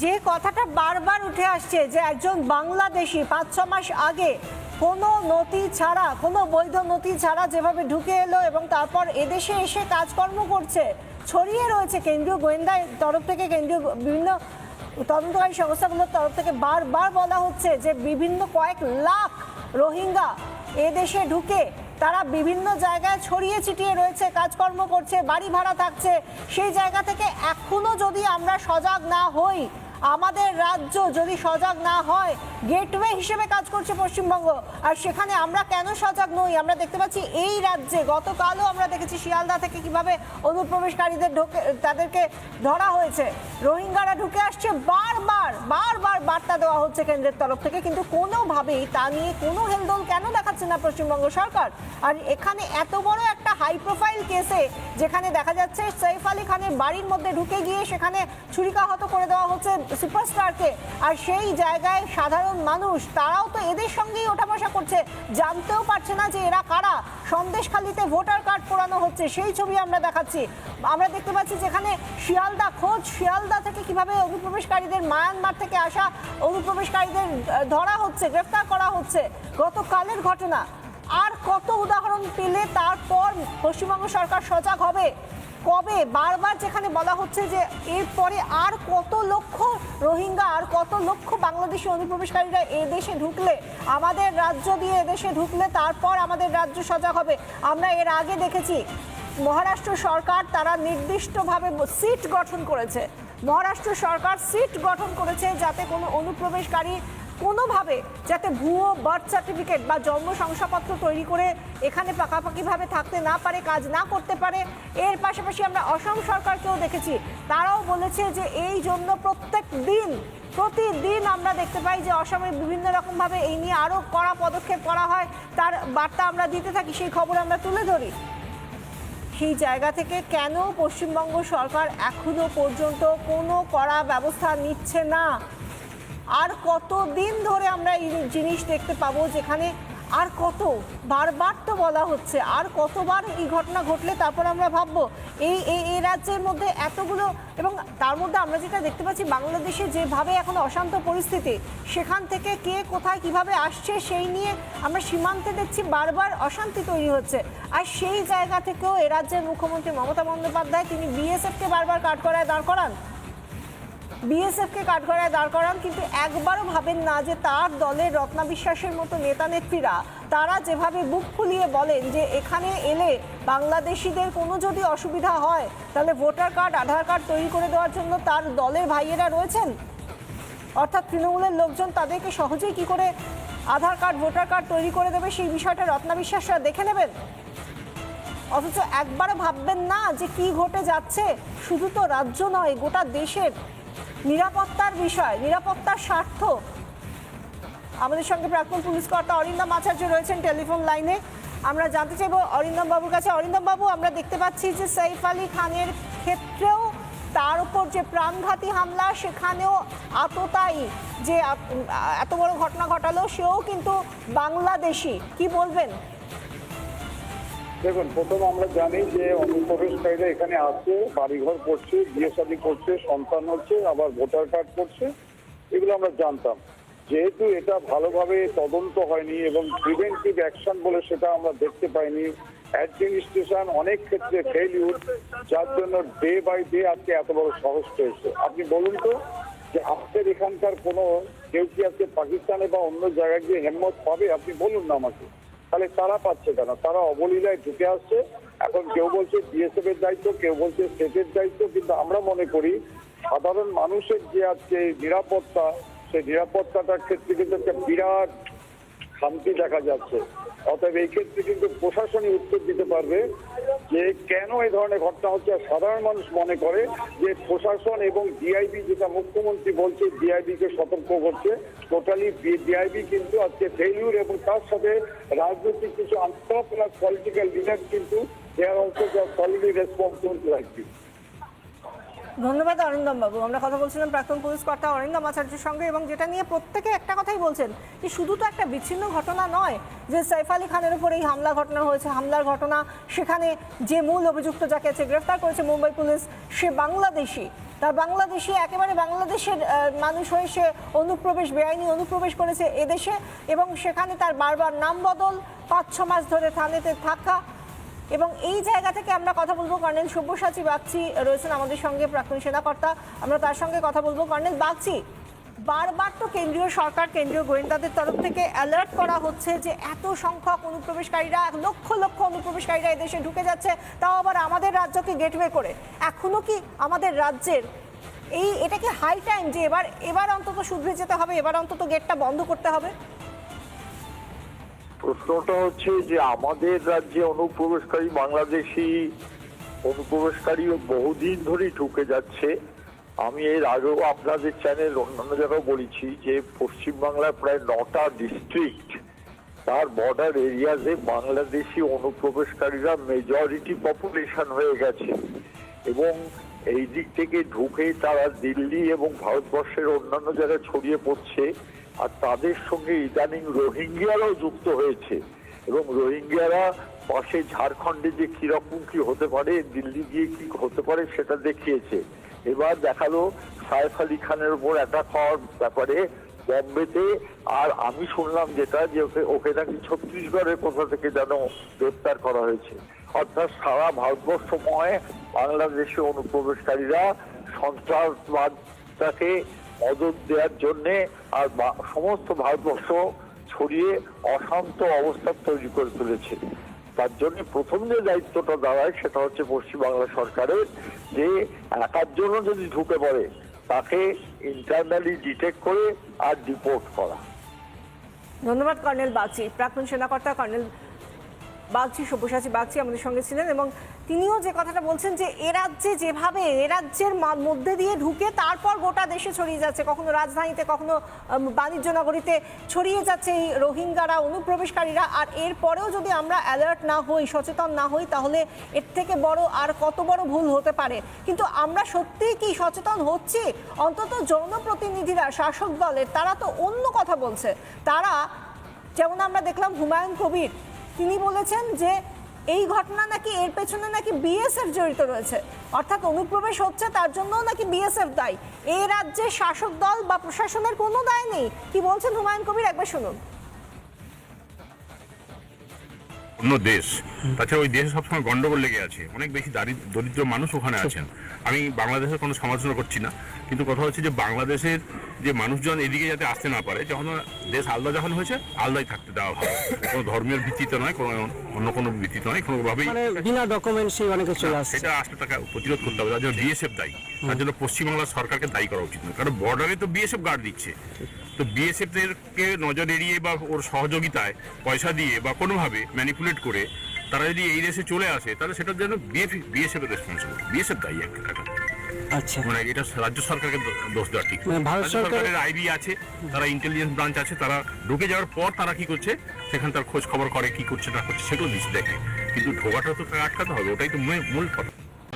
যে কথাটা বারবার উঠে আসছে যে একজন বাংলাদেশি পাঁচ, ছ মাস আগে কোনো নথি ছাড়া, কোনো বৈধ নথি ছাড়া যেভাবে ঢুকে এলো এবং তারপর এদেশে এসে কাজকর্ম করছে, ছড়িয়ে রয়েছে কেন্দ্রীয় গোয়েন্দা তরফ থেকে কেন্দ্রীয় বিভিন্ন তদন্তকারী সংস্থাগুলোর তরফ থেকে বারবার বলা হচ্ছে যে বিভিন্ন কয়েক লাখ রোহিঙ্গা এদেশে ঢুকে তারা বিভিন্ন জায়গায় ছড়িয়ে ছিটিয়ে রয়েছে, কাজকর্ম করছে, বাড়ি ভাড়া থাকছে। সেই জায়গা থেকে এখনও যদি আমরা সজাগ না হই আমাদের রাজ্য যদি সজাগ না হয় গেটওয়ে হিসেবে কাজ করছে পশ্চিমবঙ্গ। আর সেখানে আমরা কেন সজাগ নই? আমরা দেখতে পাচ্ছি এই রাজ্যে গতকালও আমরা দেখেছি শিয়ালদা থেকে কীভাবে অনুপ্রবেশকারীদের ঢোকে, তাদেরকে ধরা হয়েছে। রোহিঙ্গারা ঢুকে আসছে বারবার বারবার বার্তা দেওয়া হচ্ছে কেন্দ্রের তরফ থেকে। কিন্তু কোনোভাবেই তা নিয়ে কোনো হেলদোল কেন দেখাচ্ছে না পশ্চিমবঙ্গ সরকার? আর এখানে এত বড় একটা হাই প্রোফাইল কেসে যেখানে দেখা যাচ্ছে, সৈফ আলী খানের বাড়ির মধ্যে ঢুকে গিয়ে সেখানে ছুরিকাহত করে দেওয়া হচ্ছে সুপারস্টারকে। আর সেই জায়গায় সাধারণ মানুষ, তারাও তো এদের সঙ্গেই ওঠা বসা করছে। জানতেও পারছে না যে এরা কারা। সন্দেশখালিতে ভোটার কার্ড পোড়ানো হচ্ছে, সেই ছবি আমরা দেখাচ্ছি। আমরা দেখতে পাচ্ছি যেখানে শিয়ালদা খোঁজ, শিয়ালদা থেকে কীভাবে অনুপ্রবেশকারীদের মায়ানমার থেকে আসা অনুপ্রবেশকারীদের ধরা হচ্ছে, গ্রেফতার করা হচ্ছে। গতকালের ঘটনা। আর কত উদাহরণ পেলে তারপর পশ্চিমবঙ্গ সরকার সজাগ হবে? কবে? বারবার যেখানে বলা হচ্ছে যে এরপরে আর কত লক্ষ রোহিঙ্গা, আর কত লক্ষ বাংলাদেশি অনুপ্রবেশকারীরা এ দেশে ঢুকলে, আমাদের রাজ্য দিয়ে এদেশে ঢুকলে তারপর আমাদের রাজ্য সজাগ হবে। আমরা এর আগে দেখেছি, মহারাষ্ট্র সরকার তারা নির্দিষ্টভাবে সিট গঠন করেছে। মহারাষ্ট্র সরকার সিট গঠন করেছে যাতে কোনো অনুপ্রবেশকারী কোনোভাবে যাতে ভুয়ো বার্থ সার্টিফিকেট বা জন্ম শংসাপত্র তৈরি করে এখানে পাকাপাকিভাবে থাকতে না পারে, কাজ না করতে পারে, এর পাশাপাশি আমরা অসম সরকারকেও দেখেছি। তারাও বলেছে যে এই জন্য প্রত্যেক দিন, প্রতিদিন আমরা দেখতে পাই যে অসমে বিভিন্ন রকমভাবে এই নিয়ে আরও কড়া পদক্ষেপ করা হয়। তার বার্তা আমরা দিতে থাকি, সেই খবর আমরা তুলে ধরি। সেই জায়গা থেকে কেন পশ্চিমবঙ্গ সরকার এখনও পর্যন্ত কোনো কড়া ব্যবস্থা নিচ্ছে না? আর কত দিন ধরে আমরা এই জিনিস দেখতে পাবো যেখানে আর কত বারবার তো বলা হচ্ছে, আর কতবার এই ঘটনা ঘটলে তারপর আমরা ভাববো, এই এই রাজ্যের মধ্যে এতগুলো এবং তার মধ্যে আমরা যেটা দেখতে পাচ্ছি বাংলাদেশে যেভাবে এখন অশান্ত পরিস্থিতি, সেখান থেকে কে কোথায় কীভাবে আসছে সেই নিয়ে আমরা সীমান্তে দেখছি বারবার অশান্তি তৈরি হচ্ছে। আর সেই জায়গা থেকেও এ রাজ্যের মুখ্যমন্ত্রী মমতা বন্দ্যোপাধ্যায় তিনি বিএসএফকে বারবার কাঠগড়ায় দাঁড় করান। বিএসএফকে কাঠগড়ায় দাঁড় করান, কিন্তু একবারও ভাবেন না যে তার দলের রত্না বিশ্বাসের মতো নেতা নেত্রীরা। তারা যেভাবে বুক ফুলিয়ে বলেন যে এখানে এলে বাংলাদেশিদের কোনো যদি অসুবিধা হয়, তাহলে ভোটার কার্ড, আধার কার্ড তৈরি করে দেওয়ার জন্য তার দলের ভাইয়েরা রয়েছেন? অর্থাৎ তৃণমূলের লোকজন তাদেরকে সহজেই কি করে আধার কার্ড, ভোটার কার্ড তৈরি করে দেবে সেই বিষয়টা রত্না বিশ্বাসরা দেখে নেবেন? অথচ একবারও ভাববেন না যে কি ঘটে যাচ্ছে। শুধু তো রাজ্য নয়, গোটা দেশের নিরাপত্তার বিষয়, নিরাপত্তার স্বার্থ। আমাদের সঙ্গে প্রাক্তন পুলিশ কর্তা অরিন্দম আচার্য রয়েছেন টেলিফোন লাইনে। আমরা জানতে চাইব অরিন্দম বাবুর কাছে। অরিন্দম বাবু, আমরা দেখতে পাচ্ছি যে সাইফ আলী খানের ক্ষেত্রেও তার উপর যে প্রাণঘাতী হামলা, সেখানেও আততায়ী যে এত বড় ঘটনা ঘটালো, সেও কিন্তু বাংলাদেশি। কি বলবেন? দেখুন, প্রথম আমরা জানি যে অনুপ্রবেশকারীরা এখানে আসছে বাড়িঘর করছে, বিয়ে শাদী করছে, সন্তান হচ্ছে, আবার ভোটার কার্ড করছে, এগুলো আমরা জানতাম। যেহেতু এটা ভালোভাবে তদন্ত হয়নি এবং প্রিভেন্টিভ অ্যাকশন বলে সেটা আমরা দেখতে পাইনি অ্যাডমিনিস্ট্রেশন অনেক ক্ষেত্রে ফেলিউর যার জন্য ডে বাই ডে আজকে এত বড় সহজ হয়েছে আপনি বলুন তো যে আপনাদের এখানকার কোনো কেউ কি আজকে পাকিস্তানে বা অন্য জায়গায় গিয়ে হেম্মত পাবে? আপনি বলুন না আমাকে। তাহলে তারা পাচ্ছে কেন? তারা অবলীলায় ঢুকে আসছে। এখন কেউ বলছে বিএসএফ এর দায়িত্ব, কেউ বলছে স্টেটের দায়িত্ব, কিন্তু আমরা মনে করি সাধারণ মানুষের যে আজকে নিরাপত্তা, সেই নিরাপত্তাটার ক্ষেত্রে কিন্তু একটা বিরাট শান্তি দেখা যাচ্ছে। অতএব এই ক্ষেত্রে কিন্তু প্রশাসনই উত্তর দিতে পারবে যে কেন এই ধরনের ঘটনা হচ্ছে। আর সাধারণ মানুষ মনে করে যে প্রশাসন এবং ডিআইবি যেটা মুখ্যমন্ত্রী বলছে ডিআইবি কে সতর্ক করছে। টোটালি ডিআইবি কিন্তু আজকে ফেলিউর এবং তার সাথে রাজনৈতিক কিছু প্লাস পলিটিক্যাল লিডার কিন্তু দেয়ার অলসো সলিডলি রেসপন্সিবল রাখবে ধন্যবাদ অরিন্দম বাবু। আমরা কথা বলছিলাম প্রাক্তন পুলিশ কর্তা অরিন্দম আচার্যের সঙ্গে এবং যেটা নিয়ে প্রত্যেকে একটা কথাই বলছেন যে শুধু তো একটা বিচ্ছিন্ন ঘটনা নয় যে সাইফ আলী খানের উপর এই হামলা ঘটনা হয়েছে। হামলার ঘটনা সেখানে যে মূল অভিযুক্ত যাকে আছে গ্রেফতার করেছে মুম্বাই পুলিশ, সে বাংলাদেশি। তার বাংলাদেশি, একেবারে বাংলাদেশের মানুষ হয়ে সে অনুপ্রবেশ, বেআইনি অনুপ্রবেশ করেছে এদেশে এবং সেখানে তার বারবার নাম বদল পাঁচ ছ মাস ধরে থানেতে থাকা এবং এই জায়গা থেকে আমরা কথা বলব কর্নেল সব্যসাচী বাগচি রয়েছেন আমাদের সঙ্গে, প্রাক্তন সেনাকর্তা। আমরা তার সঙ্গে কথা বলব। কর্নেল বাগচি, বারবার তো কেন্দ্রীয় সরকার, কেন্দ্রীয় গোয়েন্দাদের তরফ থেকে অ্যালার্ট করা হচ্ছে যে এত সংখ্যক অনুপ্রবেশকারীরা, লক্ষ লক্ষ অনুপ্রবেশকারীরা এদেশে ঢুকে যাচ্ছে, তাও আবার আমাদের রাজ্যকে গেটওয়ে করে। এখনও কি আমাদের রাজ্যের এই, এটা কি হাই টাইম যে এবার এবার অন্তত শুধরে যেতে হবে, এবার অন্তত গেটটা বন্ধ করতে হবে? প্রশ্নটা হচ্ছে যে আমাদের রাজ্যে অনুপ্রবেশকারী বাংলাদেশি অনুপ্রবেশকারী বহুদিন ধরেই ঢুকে যাচ্ছে। আমি এর আগেও আপনাদের চ্যানেল অন্যান্য জায়গায় বলেছি যে পশ্চিমবাংলার প্রায় নটা ডিস্ট্রিক্ট তার বর্ডার এরিয়াজে বাংলাদেশি অনুপ্রবেশকারীরা মেজরিটি পপুলেশন হয়ে গেছে। এবং এই দিক থেকে ঢুকে তারা দিল্লি এবং ভারতবর্ষের অন্যান্য জায়গায় ছড়িয়ে পড়ছে। আর তাদের সঙ্গে ইদানিং রোহিঙ্গিয়ারাও যুক্ত হয়েছে। এবং রোহিঙ্গিয়ারা পাশে ঝাড়খণ্ডে যে কীরকম কি হতে পারে, দিল্লি গিয়ে কি হতে পারে সেটা দেখিয়েছে। এবার দেখাল সাইফ আলী খানের উপর অ্যাটাক হওয়ার ব্যাপারে বম্বেতে। আর আমি শুনলাম যেটা, যে ওকে ওকে নাকি ছত্তিশগড়ের কোথা থেকে যেন গ্রেপ্তার করা হয়েছে। অর্থাৎ সারা ভারতবর্ষময় বাংলাদেশে অনুপ্রবেশকারীরা সন্ত্রাসবাদটাকে মদত দেওয়ার জন্যে আর সমস্ত ভারতবর্ষ ছড়িয়ে অশান্ত অবস্থা তৈরি করে তুলেছে। তার জন্য প্রথম যে দায়িত্বটা দাঁড়ায় সেটা হচ্ছে পশ্চিমবাংলা সরকারের যে একার জন্য যদি ঢুকে পড়ে, তাকে ইন্টারনালি ডিটেক্ট করে আর ডিপোর্ট করা। ধন্যবাদ কর্নেল বাগচি। প্রাক্তন সেনাকর্তা কর্নেল বাগচি, সব্যসাচী বাগচি আমাদের সঙ্গে ছিলেন এবং তিনিও যে কথাটা বলছেন যে এ রাজ্যে যেভাবে, এ রাজ্যের মধ্যে দিয়ে ঢুকে তারপর গোটা দেশে ছড়িয়ে যাচ্ছে। কখনো রাজধানীতে, কখনো বাণিজ্য নগরীতে ছড়িয়ে যাচ্ছে এই রোহিঙ্গারা, অনুপ্রবেশকারীরা। আর এরপরেও যদি আমরা অ্যালার্ট না হই, সচেতন না হই, তাহলে এর থেকে বড় আর কত বড় ভুল হতে পারে? কিন্তু আমরা সত্যিই কি সচেতন হচ্ছি? অন্তত জনপ্রতিনিধিরা, শাসক দলের, তারা তো অন্য কথা বলছে। তারা, যেমন আমরা দেখলাম হুমায়ুন কবির, তিনি বলেছেন যে এই ঘটনা নাকি এর পেছনে নাকি বিএসএফ জড়িত রয়েছে। অর্থাৎ অনুপ্রবেশ হচ্ছে তার জন্য নাকি বিএসএফ দায়ী। এই রাজ্যে শাসক দল বা প্রশাসনের কোনো দায় নেই। কি বলছেন হুমায়ুন কবির? একবার শুনুন। অন্য দেশ। তাছাড়া ওই দেশে সবসময় গন্ডগোল লেগে আছে। অনেক বেশি দারিদ্র মানুষ ওখানে আছেন। আমি বাংলাদেশের কোনো সমালোচনা করছি না। কিন্তু কথা হচ্ছে যে বাংলাদেশের যে মানুষজন এদিকে যাতে আসতে না পারে যখন দেশ আলাদা যখন হয়েছে আলাদাই থাকতে দেওয়া ভালো কোনো ধর্মের ভিত্তিতে নয় কোনো অন্য কোনো ভিত্তিতে নয় কোনোভাবেই। মানে বিনা অনেকে চলে আসছে। সেটা আসলে তাকে প্রতিরোধ করতে হবে। তার জন্য বিএসএফ দায়ী। তার জন্য পশ্চিমবাংলার সরকারকে দায়ী করা উচিত নয়। কারণ বর্ডারে তো বিএসএফ গার্ড দিচ্ছে। তো বিএসএফ কে নজর এড়িয়ে বা ওর সহযোগিতায় পয়সা দিয়ে বা কোনোভাবে ম্যানিপুলেট করে তারা যদি এই দেশে চলে আসে তাহলে সেটার জন্য বিএসএফ এর রেসপন্সিবল বিএসএফ দায়ী একটা টাকা। আচ্ছা। মানে এটা রাজ্য সরকারকে দোষ দেওয়া ঠিক। মানে ভারত সরকারের আইবি আছে তারা ইন্টেলিজেন্স ব্রাঞ্চ আছে তারা ঢুকে যাওয়ার পর তারা কি করছে সেখানে তার খোঁজ খবর করে কি করছে না করছে সেগুলো দিচ্ছে দেখে। কিন্তু ঢোকাটা তো আটকাতে হবে ওটাই তো মূল- মূল কথা।